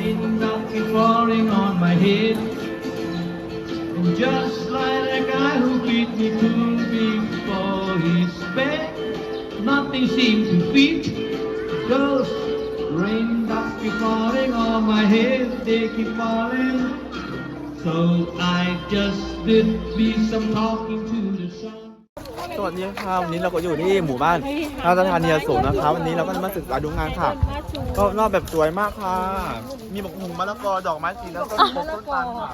raindrops keep falling on my head. And just like that guy who beat me cool before he sped, nothing seemed to fit. Those raindrops keep falling on my head, they keep falling. So I just did me some talking to. สวัสดีค่ะวันนี้เราก็อยู่ที่หมู่บ้านราชธานีอโศกนะคะวันนี้เราก็จะมาศึกษาดูงานค่ะ ก็รอบแบบสวยมากค่ะ มีบักหุ่งมะละกอดอกไม้สีแล้วต้นบกต้นตาลค่ะ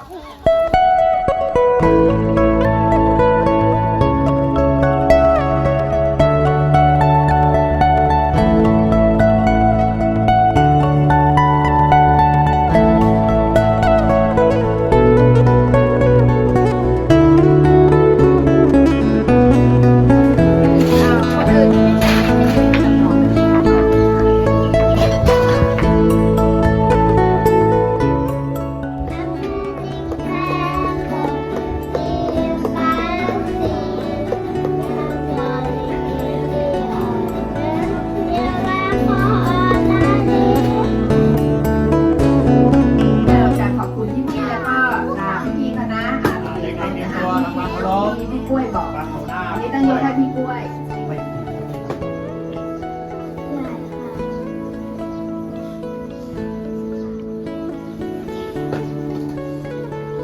กล้วยบอกอันนี้ต้องยกให้พี่กล้วย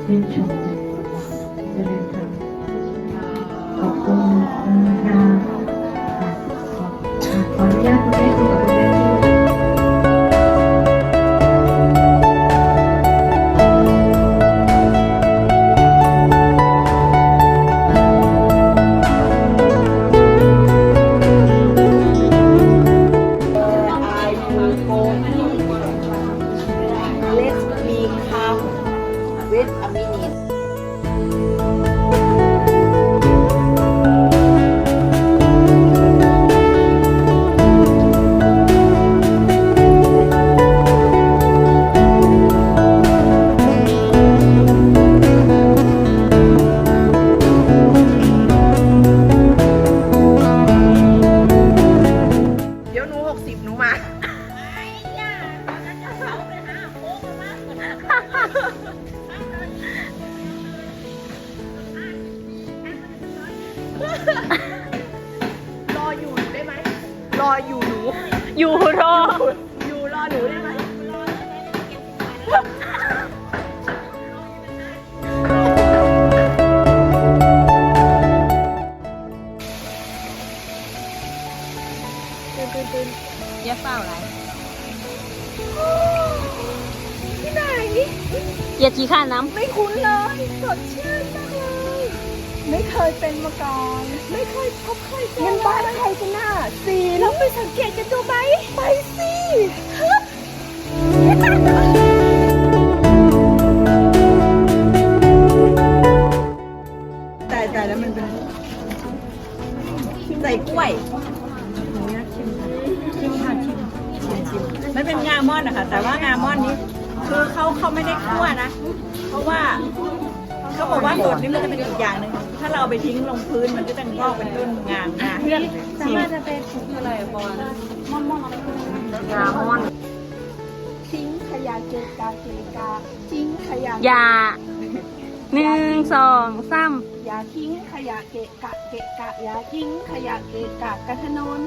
ชื่นชม aminin. รออยู่หนูได้ไหมรออยู่หนู อยู่รออยู่รอหนูได้ไหมอย่าเฝ้าอะไรที่ไหนอย่าขี้ข้านน้ไม่คุ้นเลย สดชื่นมาก ไม่เคยเป็นมาก่อน ไม่เคยพบใครเจองั้นบ้านใครกันน่ะสีเราไปสังเกตกันดูไหมไปสิแต่แต่แล้วมันเป็นใส่กล้วยมันเป็นงาม่อนนะคะแต่ว่างาม่อนนี้คือเขาเขาไม่ได้คั่วนะ เพราะว่า เขาบอกว่าบดนี่มันจะเป็นอีกอย่างหนึ่งถ้าเราเอาไปทิ้งลงพื้นมันก็จะงอกเป็นต้นงางาเพื่อนสามารถจะเป็นอะไรบอลม่อนม่อนงาม่อนทิ้งขยะเกะกะเกะกะทิ้งขยะยาหนึ่งสองสามอย่าทิ้งขยะเกะกะเกะกะอย่าทิ้งขยะเกะกะกันถนน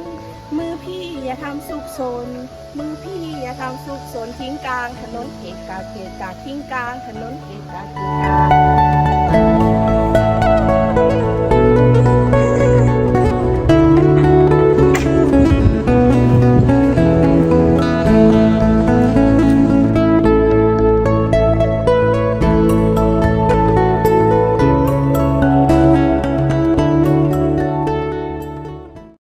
มือพี่อย่าทำสุกโซนมือพี่อย่าทำสุกโซนทิ้งกลางถนนเกะกะเกะกะทิ้งกลางถนนเกะกะเกะกะ